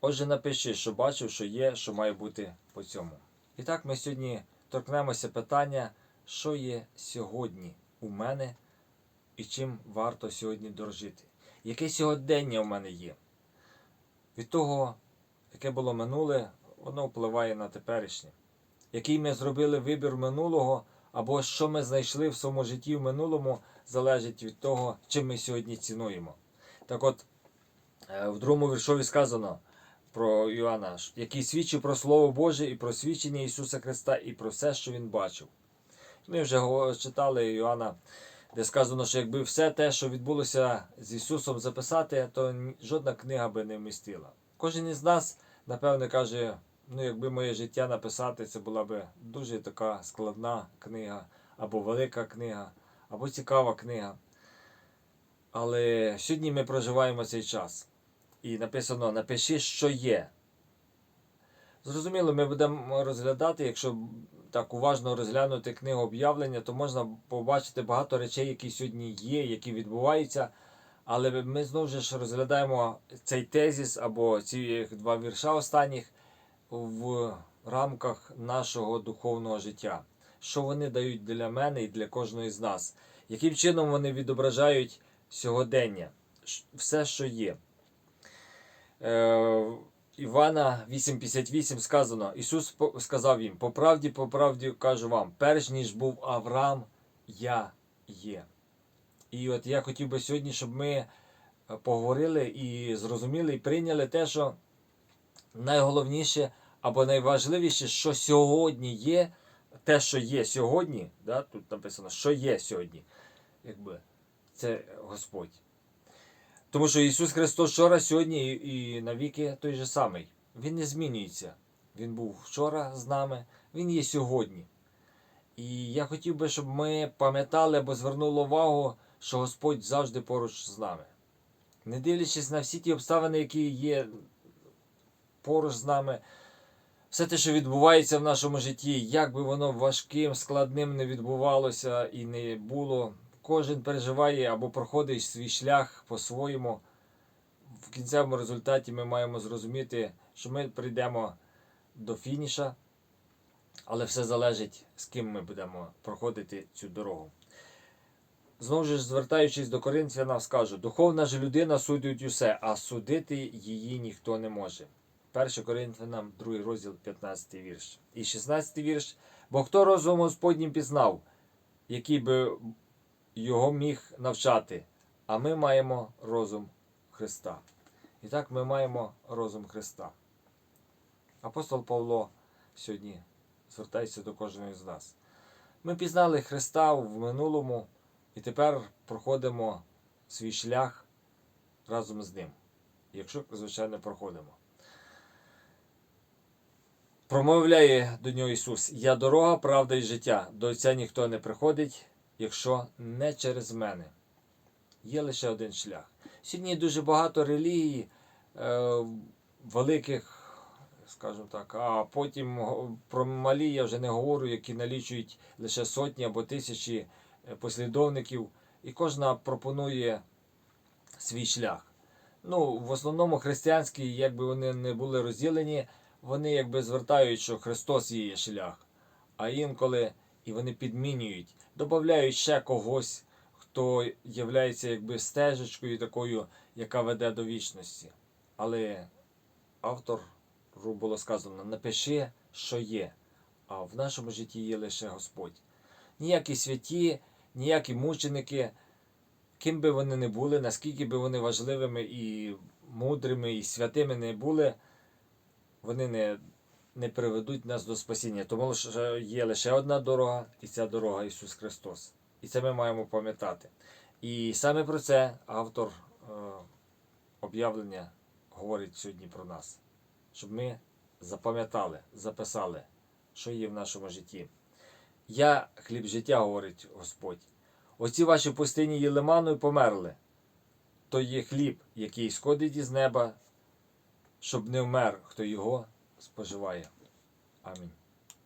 Отже, напиши, що бачив, що є, що має бути по цьому. І так ми сьогодні торкнемося питання, що є сьогодні у мене і чим варто сьогодні дорожити. Яке сьогодення у мене є? Від того, яке було минуле, воно впливає на теперішнє. Який ми зробили вибір минулого, або що ми знайшли в своєму житті в минулому, залежить від того, чим ми сьогодні цінуємо. Так от, е, в другому віршові сказано про Іоанна, ш- який свідчив про Слово Боже і про свідчення Ісуса Христа, і про все, що Він бачив. Ми вже читали Іоанна, де сказано, що якби все те, що відбулося з Ісусом записати, то жодна книга би не вмістила. Кожен із нас, напевне, каже, ну якби моє життя написати, це була би дуже така складна книга, або велика книга, або цікава книга. Але сьогодні ми проживаємо цей час. І написано: напиши, що є. Зрозуміло, ми будемо розглядати, якщо так уважно розглянути книгу об'явлення, то можна побачити багато речей, які сьогодні є, які відбуваються. Але ми знову ж розглядаємо цей тезіс або ці два вірша останніх в рамках нашого духовного життя. Що вони дають для мене і для кожного з нас? Яким чином вони відображають сьогодення? Все, що є. Е, Івана 8:58 сказано: Ісус сказав їм: по правді, по правді кажу вам, перш ніж був Авраам, я є. І от я хотів би сьогодні, щоб ми е, поговорили і зрозуміли, і прийняли те, що найголовніше або найважливіше, що сьогодні є, те, що є сьогодні, да, тут написано, що є сьогодні, якби, це Господь. Тому що Ісус Христос вчора, сьогодні і навіки той же самий. Він не змінюється. Він був вчора з нами, Він є сьогодні. І я хотів би, щоб ми пам'ятали або звернули увагу, що Господь завжди поруч з нами. Не дивлячись на всі ті обставини, які є поруч з нами, все те, що відбувається в нашому житті, як би воно важким, складним не відбувалося і не було, кожен переживає або проходить свій шлях по-своєму. В кінцевому результаті ми маємо зрозуміти, що ми прийдемо до фініша, але все залежить, з ким ми будемо проходити цю дорогу. Знову ж звертаючись до Коринфяна, скажу: духовна ж людина судить усе, а судити її ніхто не може. 1 Коринфянам, 2 розділ, 15 вірш. І 16 вірш. Бо хто розум Господнім пізнав, який би його міг навчати, а ми маємо розум Христа. І так ми маємо розум Христа. Апостол Павло сьогодні звертається до кожного з нас. Ми пізнали Христа в минулому і тепер проходимо свій шлях разом з Ним. Якщо, звичайно, проходимо. Промовляє до нього Ісус: Я дорога, правда і життя. До Отця ніхто не приходить, якщо не через мене. Є лише один шлях. Сьогодні дуже багато релігій, е, великих, скажімо так, а потім про малі я вже не говорю, які налічують лише сотні або тисячі е, послідовників, і кожна пропонує свій шлях. Ну, в основному християнські, якби вони не були розділені, вони якби звертають, що Христос є шлях. А інколи і вони підмінюють, додають ще когось, хто є якби стежечкою такою, яка веде до вічності. Але автор було сказано: напиши, що є. А в нашому житті є лише Господь. Ніякі святі, ніякі мученики, ким би вони не були, наскільки би вони важливими і мудрими, і святими не були, вони не, не приведуть нас до спасіння. Тому що є лише одна дорога, і ця дорога Ісус Христос. І це ми маємо пам'ятати. І саме про це автор е, об'явлення говорить сьогодні про нас, щоб ми запам'ятали, записали, що є в нашому житті. Я хліб життя, говорить Господь. Оці ваші пустині ману і померли. То є хліб, який сходить із неба, щоб не вмер, хто його споживає. Амінь.